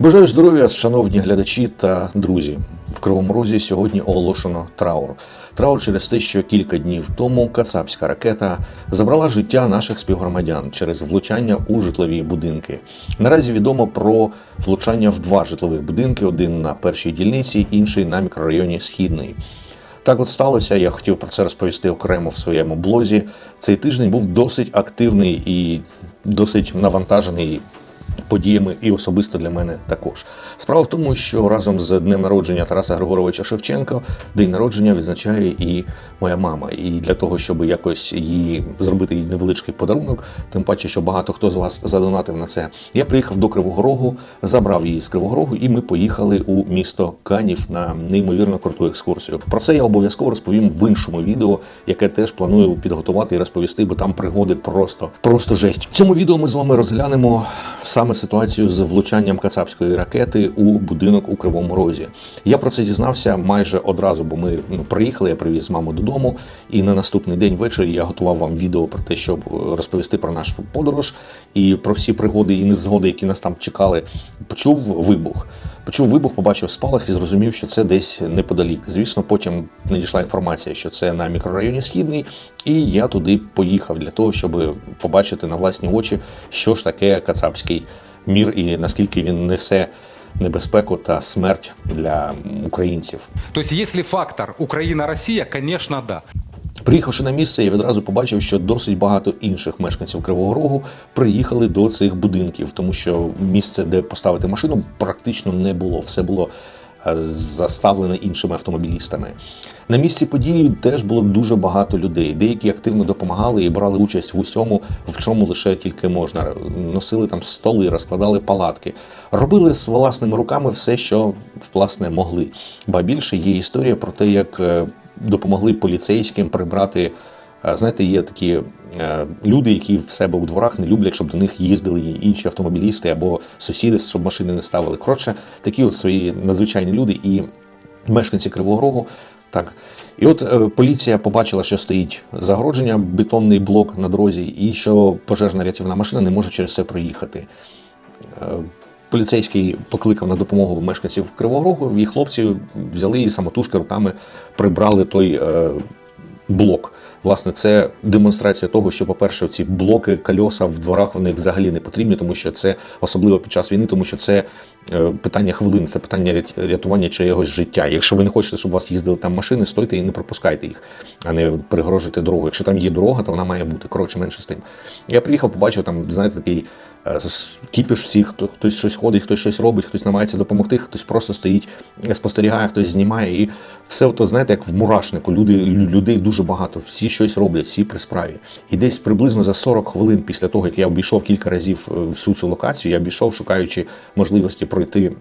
Бажаю здоров'я, шановні глядачі та друзі. В Кривому Розі сьогодні оголошено траур. Траур через те, що кілька днів тому кацапська ракета забрала життя наших співгромадян через влучання у житлові будинки. Наразі відомо про влучання в два житлових будинки: один на першій дільниці, інший на мікрорайоні Східний. Так от сталося. Я хотів про це розповісти окремо в своєму блозі. Цей тиждень був досить активний і досить навантажений подіями і особисто для мене також. Справа в тому, що разом з днем народження Тараса Григоровича Шевченка день народження відзначає і моя мама. І для того, щоб якось її зробити їй невеличкий подарунок, тим паче, що багато хто з вас задонатив на це. Я приїхав до Кривого Рогу, забрав її з Кривого Рогу, і ми поїхали у місто Канів на неймовірно круту екскурсію. Про це я обов'язково розповім в іншому відео, яке теж планую підготувати і розповісти, бо там пригоди просто просто жесть. В цьому відео ми з вами розглянемо саме ситуацію з влучанням кацапської ракети у будинок у Кривому Розі. Я про це дізнався майже одразу, бо ми ну, приїхали, я привіз маму додому, і на наступний день ввечері я готував вам відео про те, щоб е, розповісти про нашу подорож і про всі пригоди і незгоди, які нас там чекали. Почув вибух. Почув вибух, побачив спалах і зрозумів, що це десь неподалік. Звісно, потім надійшла інформація, що це на мікрорайоні Східний, і я туди поїхав для того, щоб побачити на власні очі, що ж таке кацапський мір і наскільки він несе небезпеку та смерть для українців. То есть, если фактор Украина-Россия, конечно, да. Приїхавши на місце, я відразу побачив, що досить багато інших мешканців Кривого Рогу приїхали до цих будинків, тому що місце, де поставити машину, практично не було. Все було е, заставлено іншими автомобілістами. На місці події теж було дуже багато людей. Деякі активно допомагали і брали участь в усьому, в чому лише тільки можна. Носили там столи, розкладали палатки, робили з власними руками все, що власне могли. Ба більше є історія про те, як е, допомогли поліцейським прибрати. Е, Знаєте, є такі е, люди, які в себе у дворах не люблять, щоб до них їздили інші автомобілісти або сусіди, щоб машини не ставили. Коротше, такі от свої надзвичайні люди і мешканці Кривого Рогу. Так, і от е, поліція побачила, що стоїть загородження, бетонний блок на дорозі, і що пожежна рятівна машина не може через це проїхати. Поліцейський покликав на допомогу мешканців Кривого Рогу, і хлопці взяли і самотужки руками прибрали той е, блок. Власне, це демонстрація того, що, по-перше, ці блоки, кольоса в дворах вони взагалі не потрібні, тому що це особливо під час війни, тому що це е, питання хвилин, це питання рят- рятування чиєгось життя. Якщо ви не хочете, щоб у вас їздили там машини, стойте і не пропускайте їх, а не перегорожуйте дорогу. Якщо там є дорога, то вона має бути коротше менше з тим. Я приїхав, побачив там, знаєте, такий кіпіш всіх, хто хтось щось ходить, хтось щось робить, хтось намагається допомогти, хтось просто стоїть, е, спостерігає, хтось знімає. І все то, знаєте, як в мурашнику. Люди, лю- людей дуже багато, всі щось роблять, всі при справі. І десь приблизно за 40 хвилин після того, як я обійшов кілька разів е, всю цю локацію, я обійшов, шукаючи можливості пройти.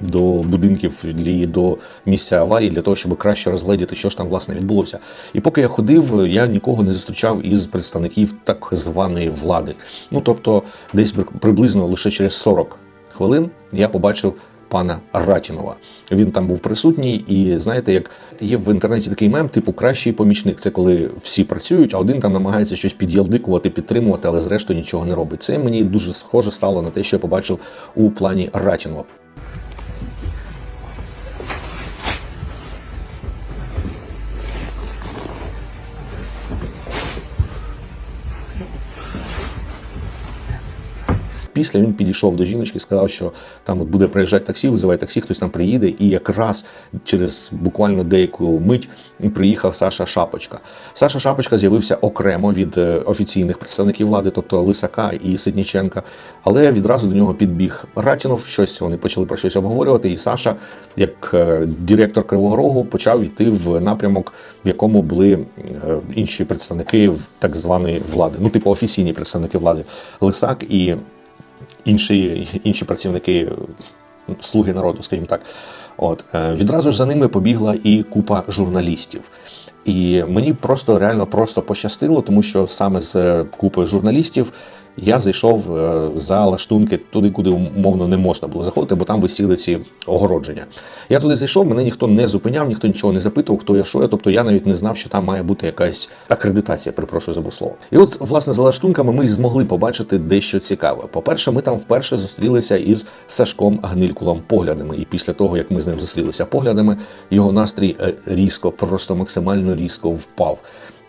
До будинків і до місця аварії для того, щоб краще розгледіти, що ж там власне відбулося. І поки я ходив, я нікого не зустрічав із представників так званої влади. Ну тобто, десь при- приблизно лише через 40 хвилин я побачив пана Ратінова. Він там був присутній, і знаєте, як є в інтернеті такий мем, типу кращий помічник. Це коли всі працюють, а один там намагається щось під'ялдикувати, підтримувати, але зрештою нічого не робить. Це мені дуже схоже стало на те, що я побачив у плані Ратінова. Після він підійшов до жіночки, сказав, що там от буде приїжджати таксі, визивай таксі, хтось там приїде. І якраз через буквально деяку мить приїхав Саша Шапочка. Саша Шапочка з'явився окремо від е, офіційних представників влади, тобто Лисака і Сидніченка. Але відразу до нього підбіг Ратінов. Щось вони почали про щось обговорювати. І Саша, як е, директор Кривого Рогу, почав йти в напрямок, в якому були е, інші представники так званої влади, ну типу офіційні представники влади Лисак і інші, інші працівники слуги народу, скажімо так. От е, відразу ж за ними побігла і купа журналістів. І мені просто реально просто пощастило, тому що саме з купи журналістів Я зайшов е, за лаштунки туди, куди умовно не можна було заходити, бо там висіли ці огородження. Я туди зайшов, мене ніхто не зупиняв, ніхто нічого не запитував, хто я, що я. Тобто я навіть не знав, що там має бути якась акредитація, перепрошую за слово. І от, власне, за лаштунками ми змогли побачити дещо цікаве. По-перше, ми там вперше зустрілися із Сашком Гнилькулом поглядами. І після того, як ми з ним зустрілися поглядами, його настрій е, різко, просто максимально різко впав.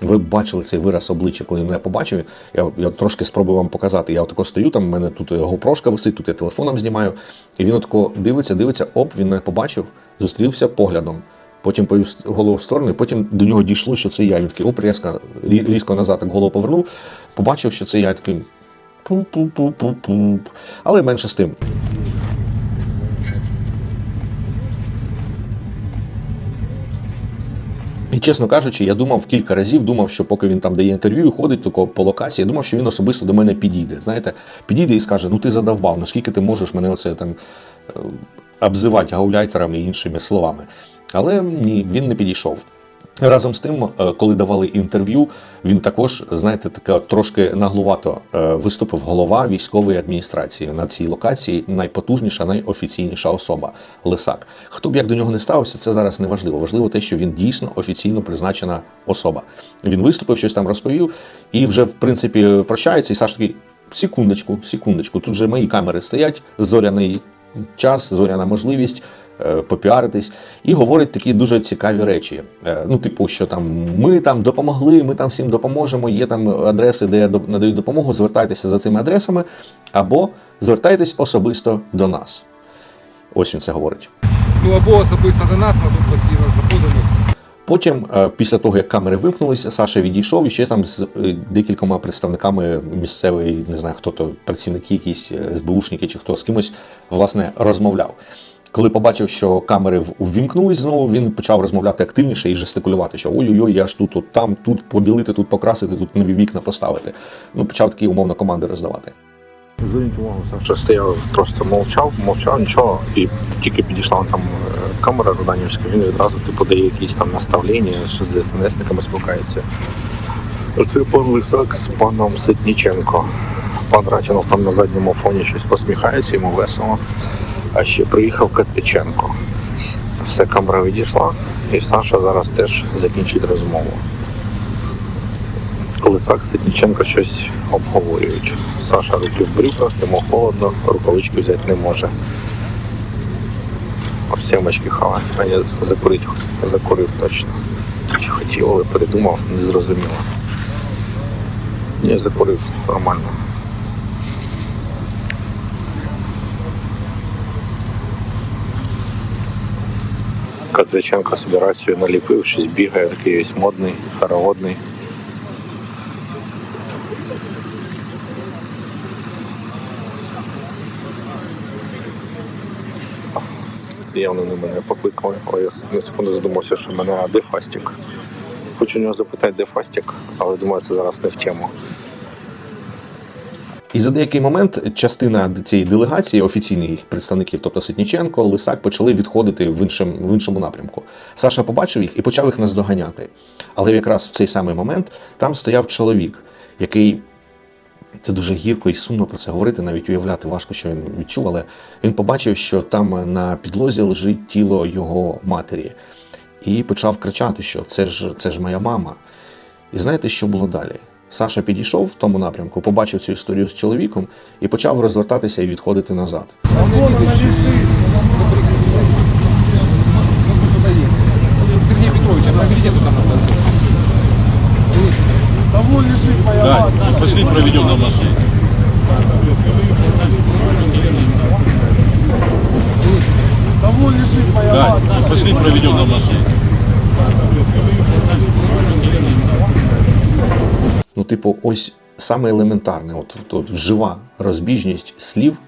Ви бачили цей вираз обличчя, коли мене побачив. Я, я трошки спробую вам показати. Я отако стою, там в мене тут гопрошка висить, тут я телефоном знімаю. І він отако дивиться, дивиться, оп, він мене побачив, зустрівся поглядом. Потім повів голову в сторону, і потім до нього дійшло, що це я. Він такий оп, різко, рі- різко назад так голову повернув, побачив, що це я Я такий. Пу-пу-пу-пу-пу. Але менше з тим. Чесно кажучи, я думав кілька разів, думав, що поки він там дає інтерв'ю, ходить тако по локації, я думав, що він особисто до мене підійде. Знаєте, підійде і скаже: Ну ти задовбав, ну скільки ти можеш мене оце там е, обзивати гауляйтерами і іншими словами. Але ні, він не підійшов. Разом з тим, е, коли давали інтерв'ю, він також, знаєте, така трошки наглувато е, виступив голова військової адміністрації на цій локації. Найпотужніша, найофіційніша особа Лисак. Хто б як до нього не ставився, це зараз не важливо. Важливо те, що він дійсно офіційно призначена особа. Він виступив, щось там розповів, і вже в принципі прощається. І Саш такий, секундочку, секундочку. Тут же мої камери стоять, зоряний час, зоряна можливість попіаритись, і говорить такі дуже цікаві речі. Е, Ну, типу, що там ми там допомогли, ми там всім допоможемо. Є там адреси, де до- надають допомогу. Звертайтеся за цими адресами, або звертайтесь особисто до нас. Ось він це говорить. Ну або особисто до нас, ми тут постійно знаходимося. Потім, е, після того, як камери вимкнулися, Саша відійшов і ще там з е, декількома представниками місцевої, не знаю, хто то працівники, якісь е, СБУшники чи хто з кимось, власне, розмовляв. Коли побачив, що камери увімкнулись знову, він почав розмовляти активніше і жестикулювати, що ой-ой-ой, я ж тут, от там, тут побілити, тут покрасити, тут нові вікна поставити. Ну, почав такі умовно команди роздавати. Зверніть увагу, Саша стояв, просто мовчав, мовчав, нічого, і тільки підійшла там е, камера Руданівська, він відразу типу дає якісь там наставлення, що з ДСНСниками спілкається. Це пан Лисак з паном Ситніченко. Пан Ратінов там на задньому фоні щось посміхається, йому весело. А ще приїхав Катриченко. Все, камера відійшла, і Саша зараз теж закінчить розмову. Лисак Ситніченко щось обговорюють. Саша руки в брюках, йому холодно, рукавички взяти не може. Сімочки хаває. А я закурити закурив точно. Чи хотів, але передумав, не зрозуміло. Ні, закурив нормально. Катриченко собі рацію наліпив, щось бігає, такий весь модний, хороводний. явно не мене покликали, але я на секунду задумався, що мене а де Фастік. Хочу у нього запитати, де Фастік, але думаю, це зараз не в тему. І за деякий момент частина цієї делегації, офіційних представників, тобто Ситніченко, Лисак, почали відходити в іншому, в іншому напрямку. Саша побачив їх і почав їх наздоганяти. Але якраз в цей самий момент там стояв чоловік, який це дуже гірко і сумно про це говорити, навіть уявляти важко, що він відчув, але він побачив, що там на підлозі лежить тіло його матері, і почав кричати, що це ж, це ж моя мама. І знаєте, що було далі? Саша підійшов в тому напрямку, побачив цю історію з чоловіком і почав розвертатися і відходити назад. Сергій Петрович, проведите туда назад. Пошли проведем на машине. Да, пошли проведем на машине. Ну, типу, ось саме елементарне, от, от, жива розбіжність слів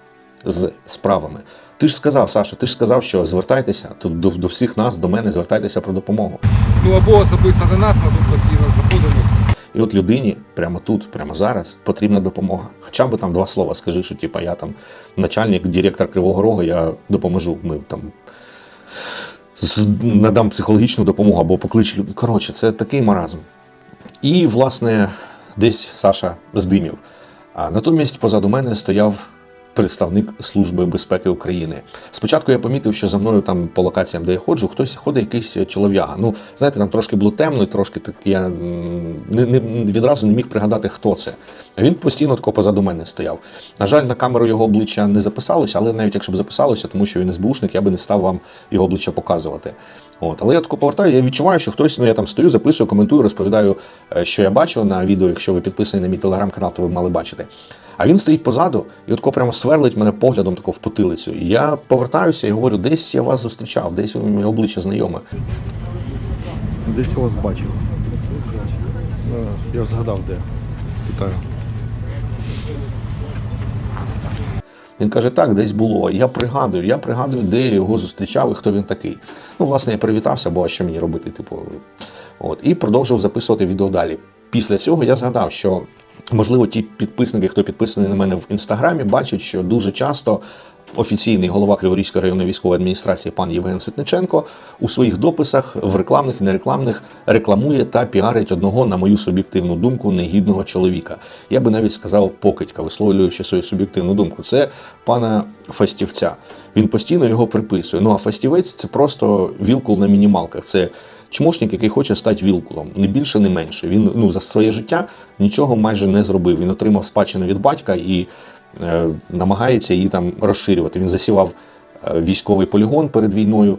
з справами. Ти ж сказав, Саша, ти ж сказав, що звертайтеся до, до всіх нас, до мене, звертайтеся про допомогу. Ну або особисто до нас, ми тут постійно знаходимося. І от людині прямо тут, прямо зараз потрібна допомога. Хоча б там два слова скажи, що типа я там начальник, директор Кривого Рогу, я допоможу. Ми там надам психологічну допомогу або поклич Коротше, це такий маразм. І, власне, десь Саша здимів. А натомість позаду мене стояв представник Служби безпеки України. Спочатку я помітив, що за мною там по локаціям, де я ходжу, хтось ходить якийсь чолов'яга. Ну, знаєте, там трошки було темно, і трошки так я не, не, відразу не міг пригадати, хто це. Він постійно тако позаду мене стояв. На жаль, на камеру його обличчя не записалося, але навіть якщо б записалося, тому що він СБУшник, я би не став вам його обличчя показувати. От, але я тако повертаю, я відчуваю, що хтось, ну я там стою, записую, коментую, розповідаю, е, що я бачу на відео. Якщо ви підписані на мій телеграм-канал, то ви мали бачити. А він стоїть позаду і от прямо сверлить мене поглядом тако в потилицю. І я повертаюся і говорю, десь я вас зустрічав, десь ви мені обличчя знайоме. Десь я вас бачив. Я згадав де. Питаю. Він каже, так, десь було. Я пригадую, я пригадую, де я його зустрічав і хто він такий. Ну, власне, я привітався, бо а що мені робити, типу. От, і продовжив записувати відео далі. Після цього я згадав, що можливо ті підписники, хто підписаний на мене в інстаграмі, бачать, що дуже часто. Офіційний голова Криворізької районної військової адміністрації пан Євген Ситниченко у своїх дописах в рекламних і нерекламних рекламує та піарить одного, на мою суб'єктивну думку, негідного чоловіка. Я би навіть сказав покидька, висловлюючи свою суб'єктивну думку. Це пана Фастівця. Він постійно його приписує. Ну а фастівець це просто вілкул на мінімалках. Це чмошник, який хоче стати вілкулом, не більше, не менше. Він ну за своє життя нічого майже не зробив. Він отримав спадщину від батька і намагається її там розширювати. Він засівав е, військовий полігон перед війною,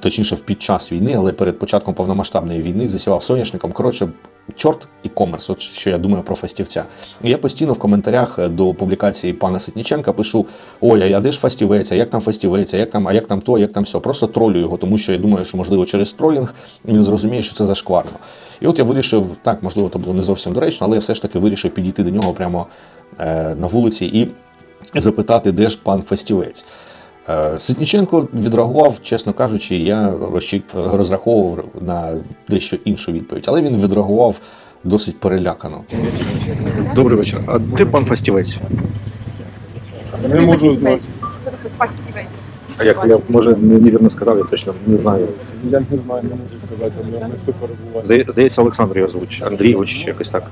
точніше під час війни, але перед початком повномасштабної війни засівав соняшником. Коротше, чорт і комерс, от що я думаю про фастівця. Я постійно в коментарях е, до публікації пана Ситніченка пишу: ой, а де ж фастівець, а як там фастівець, а як там, а як там то, як там все. Просто тролю його, тому що я думаю, що можливо через тролінг він зрозуміє, що це зашкварно. І от я вирішив, так, можливо, то було не зовсім доречно, але я все ж таки вирішив підійти до нього прямо е, на вулиці і запитати, де ж пан фастівець. Е, Ситніченко відреагував, чесно кажучи, я розраховував на дещо іншу відповідь, але він відреагував досить перелякано. Добрий вечір. А де пан фастівець? Не можу знати. Фастівець. А як я може невірно сказав, я точно не знаю. Я не знаю, не можу сказати, я місто перебуваю. Здається, Олександр його звуть. Андрійович чи якось так.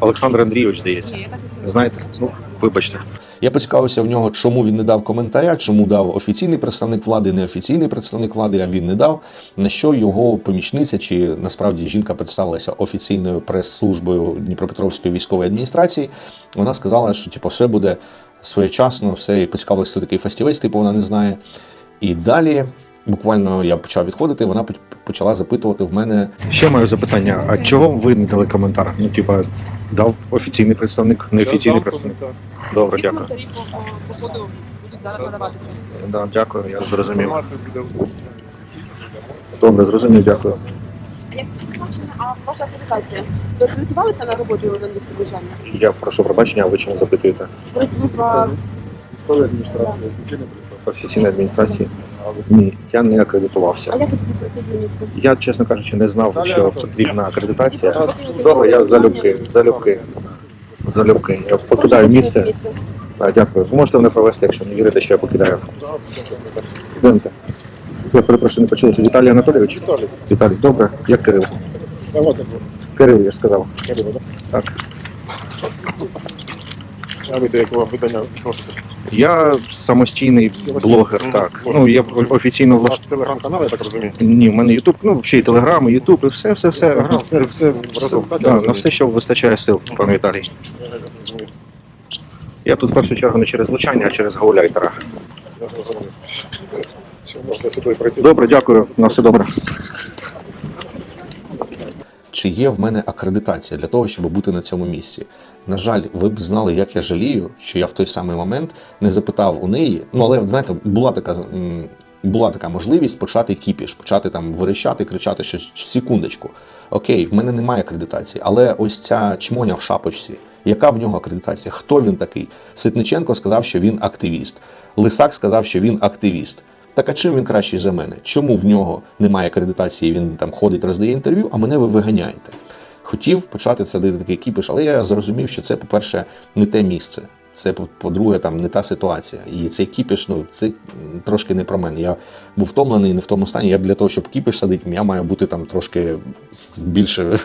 Олександр Андрійович, здається. Знаєте? Ну, вибачте. Я поцікавився в нього, чому він не дав коментаря, чому дав офіційний представник влади, не офіційний представник влади, а він не дав. На що його помічниця, чи насправді жінка представилася офіційною прес-службою Дніпропетровської військової адміністрації. Вона сказала, що типу, все буде своєчасно, все і поцікавилася, хто такий фастівець, типу вона не знає. І далі. Буквально я почав відходити, вона почала запитувати в мене, Ще маю запитання: а чого ви не дали коментар? Ну, типа, дав офіційний представник, неофіційний представник. Добре, Всі дякую. коментарі по, по, по ходу будуть зараз надаватися. Да, дякую, я зрозумів. Добре, зрозумів, дякую. А як а ваша акредитація? Ви акредитувалися на роботу на місці навчання? Я прошу пробачення, а ви чому запитуєте? Прес-служба Військова адміністрація, офіційний представник. Офіційної адміністрації? Ні, я не акредитувався. А як ви тут працюєте місце? Я, чесно кажучи, не знав, що потрібна акредитація. Добре, я залюбки, залюбки. Залюбки. Я покидаю місце. А, дякую. Ви можете мене провести, якщо не вірите, що я покидаю. Йдемте. Я перепрошую, не почулося. Віталій Анатолійович? Віталій. Віталій, добре. Я Кирил. Давай. Кирил, я ж сказав. Кирило, Так. А ви до якого видання відносите? Я самостійний блогер, так. Ну, я офіційно влаштований. телеграм-канал, я так розумію. Ні, в мене Ютуб, ну, взагалі і Телеграм, і Ютуб, і все, все, все. Ага, все, все Все, разом. так, да, на розумію. все, що вистачає сил, пан Віталій. Я тут в першу чергу не через влучання, а через гауляйтера. Я зрозумів. Все, можна сюди пройти. Добре, дякую. На все добре. чи є в мене акредитація для того, щоб бути на цьому місці. На жаль, ви б знали, як я жалію, що я в той самий момент не запитав у неї. Ну але знаєте, була така. Була така можливість почати кіпіш, почати там верещати, кричати, що секундочку. Окей, в мене немає акредитації, але ось ця чмоня в шапочці, яка в нього акредитація? Хто він такий? Ситниченко сказав, що він активіст. Лисак сказав, що він активіст. Так а чим він кращий за мене? Чому в нього немає акредитації, він там ходить, роздає інтерв'ю, а мене ви виганяєте? Хотів почати садити такий кіпіш, але я зрозумів, що це, по-перше, не те місце. Це, по- по-друге, там не та ситуація. І цей кіпіш, ну це трошки не про мене. Я був втомлений, не в тому стані. Я для того, щоб кіпіш садити, я маю бути там трошки більше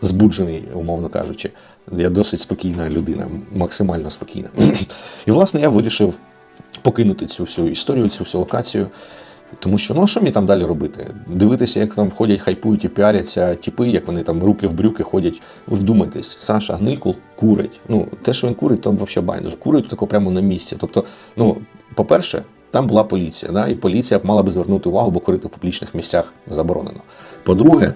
збуджений, умовно кажучи. Я досить спокійна людина, максимально спокійна. І власне я вирішив покинути цю всю історію, цю всю локацію. Тому що ну а що мені там далі робити? Дивитися, як там ходять, хайпують і піаряться тіпи, як вони там руки в брюки ходять. Вдумайтесь, Саша Гнилькул курить. Ну, те, що він курить, то взагалі байдуже. Курить тако прямо на місці. Тобто, ну, по-перше, там була поліція, да, і поліція мала би звернути увагу, бо курити в публічних місцях заборонено. По-друге,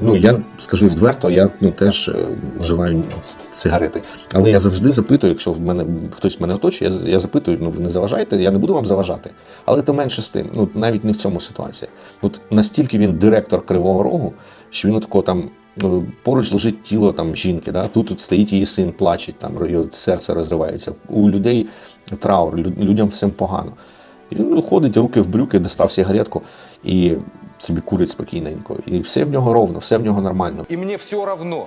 ну я скажу відверто, я ну теж е, вживаю сигарети. Але я завжди запитую, якщо в мене хтось мене оточує, я, я запитую, ну ви не заважаєте, я не буду вам заважати. Але то менше з тим, ну навіть не в цьому ситуації. От настільки він директор Кривого Рогу, що він отако там. ну, Поруч лежить тіло там жінки, да? тут, тут стоїть її син, плаче, там його серце розривається. У людей траур, людям всім погано. І він ну, ходить, руки в брюки, достав сигаретку і собі курить спокійненько. І все в нього ровно, все в нього нормально. И мне все равно.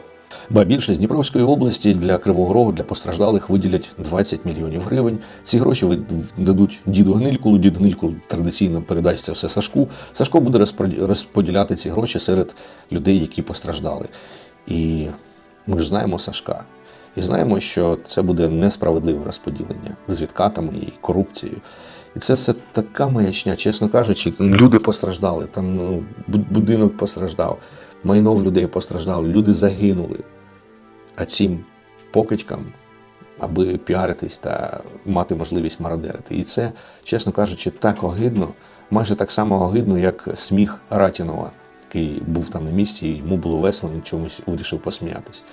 Ба більше з Дніпровської області для Кривого Рогу, для постраждалих виділять 20 мільйонів гривень. Ці гроші дадуть діду Гнилькулу. Дід Гнилькул традиційно передасть це все Сашку. Сашко буде розподіляти ці гроші серед людей, які постраждали. І ми ж знаємо Сашка. І знаємо, що це буде несправедливе розподілення з відкатами і корупцією. І це все така маячня, чесно кажучи, люди постраждали, там ну, будинок постраждав, майно в людей постраждало, люди загинули. А цим покидькам, аби піаритись та мати можливість мародерити. І це, чесно кажучи, так огидно, майже так само огидно, як сміх Ратінова, який був там на місці, і йому було весело, він чомусь вирішив посміятись.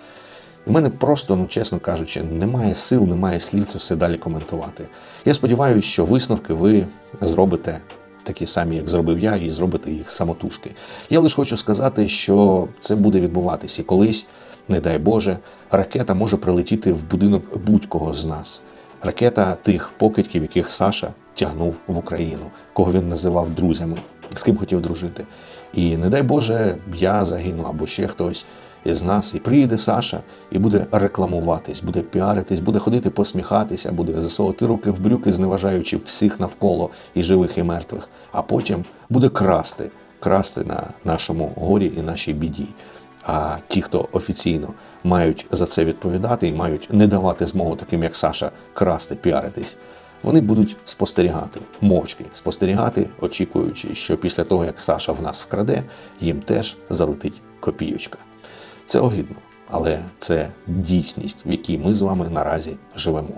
У мене просто, ну чесно кажучи, немає сил, немає слів це все далі коментувати. Я сподіваюся, що висновки ви зробите такі самі, як зробив я, і зробите їх самотужки. Я лише хочу сказати, що це буде відбуватися і колись, не дай Боже, ракета може прилетіти в будинок будь-кого з нас. Ракета тих покидьків, яких Саша тягнув в Україну, кого він називав друзями, з ким хотів дружити. І не дай Боже, я загину або ще хтось із нас, і приїде Саша і буде рекламуватись, буде піаритись, буде ходити посміхатися, буде засовувати руки в брюки, зневажаючи всіх навколо і живих, і мертвих. А потім буде красти, красти на нашому горі і нашій біді. А ті, хто офіційно мають за це відповідати і мають не давати змогу таким, як Саша, красти, піаритись, вони будуть спостерігати, мовчки спостерігати, очікуючи, що після того, як Саша в нас вкраде, їм теж залетить копійочка. Це огидно, але це дійсність, в якій ми з вами наразі живемо.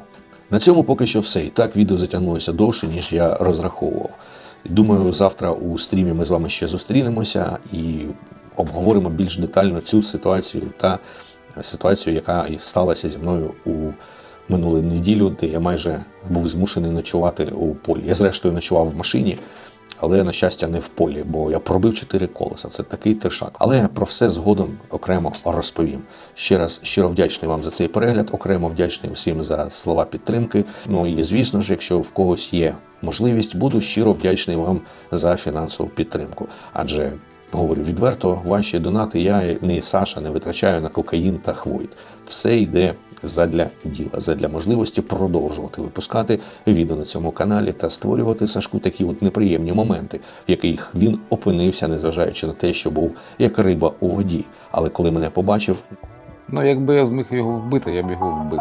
На цьому поки що все. І так відео затягнулося довше, ніж я розраховував. Думаю, завтра у стрімі ми з вами ще зустрінемося і обговоримо більш детально цю ситуацію та ситуацію, яка і сталася зі мною у минулу неділю, де я майже був змушений ночувати у полі. Я зрештою ночував в машині, але на щастя не в полі, бо я пробив чотири колеса. Це такий тишак. Але про все згодом окремо розповім. Ще раз щиро вдячний вам за цей перегляд, окремо вдячний всім за слова підтримки. Ну і звісно ж, якщо в когось є можливість, буду щиро вдячний вам за фінансову підтримку. Адже говорю відверто, ваші донати я не Саша не витрачаю на кокаїн та хвойт. Все йде задля діла, задля можливості продовжувати випускати відео на цьому каналі та створювати Сашку такі от неприємні моменти, в яких він опинився, незважаючи на те, що був як риба у воді. Але коли мене побачив, Ну, якби я зміг його вбити, я б його вбив.